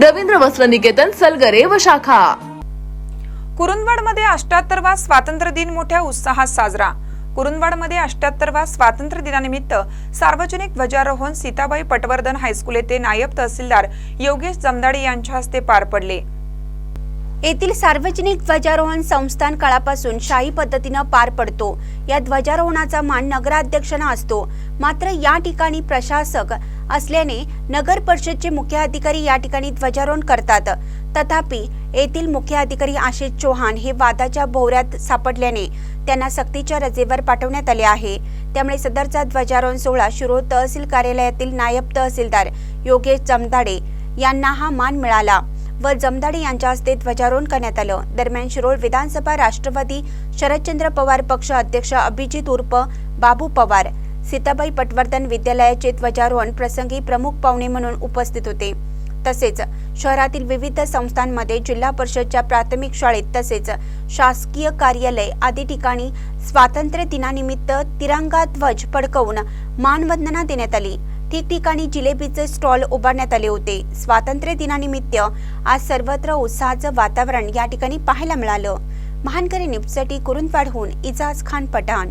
रवींद्र वस्त्र निकेतन सलगरे व शाखा. कुरुंदवाडमध्ये अष्ट्याहत्तरवा स्वातंत्र्य दिन मोठ्या उत्साहात साजरा. कुरुंदवाडमध्ये अष्ट्याहत्तरवा स्वातंत्र्य दिनानिमित्त सार्वजनिक ध्वजारोहण सीताबाई पटवर्धन हायस्कूल येथे नायब तहसीलदार योगेश जमदाडे यांच्या हस्ते पार पडले. येथील सार्वजनिक ध्वजारोहण संस्थान काळापासून शाही पद्धतीनं पार पडतो. या ध्वजारोहणाचा मान नगराध्यक्षांना असतो. मात्र या ठिकाणी प्रशासक असल्याने नगर परिषदचे मुख्य अधिकारी या ठिकाणी ध्वजारोहण करतात. तथापि येथील मुख्य अधिकारी आशिष चौहान हे वादाच्या भोवऱ्यात सापडल्याने त्यांना सक्तीच्या रजेवर पाठवण्यात आले आहे. त्यामुळे सदरचा ध्वजारोहण सोहळा शिरोळ तहसील कार्यालयातील नायब तहसीलदार योगेश जमदाडे यांना हा मान मिळाला व जमदाडे यांच्या हस्ते ध्वजारोहण करण्यात आलं. दरम्यान शिरोळ विधानसभा राष्ट्रवादी शरदचंद्र पवार पक्ष अध्यक्ष अभिजित उर्फ बाबू पवार सीताबाई पटवर्धन विद्यालयाचे ध्वजारोहण प्रसंगी प्रमुख पाहुणे म्हणून उपस्थित होते. तसेच शहरातील विविध संस्थांमध्ये जिल्हा परिषदच्या प्राथमिक शाळेत तसेच शासकीय कार्यालय आदी ठिकाणी स्वातंत्र्य दिनानिमित्त तिरंगा ध्वज फडकवून मानवंदना देण्यात आली. ठिकठिकाणी जिलेबीचे स्टॉल उभारण्यात आले होते. स्वातंत्र्य दिनानिमित्त आज सर्वत्र उत्साहाचं वातावरण या ठिकाणी पाहायला मिळालं. महानकरी न्यूजसाठी कुरुंदवाडहून इजाज खान पठाण.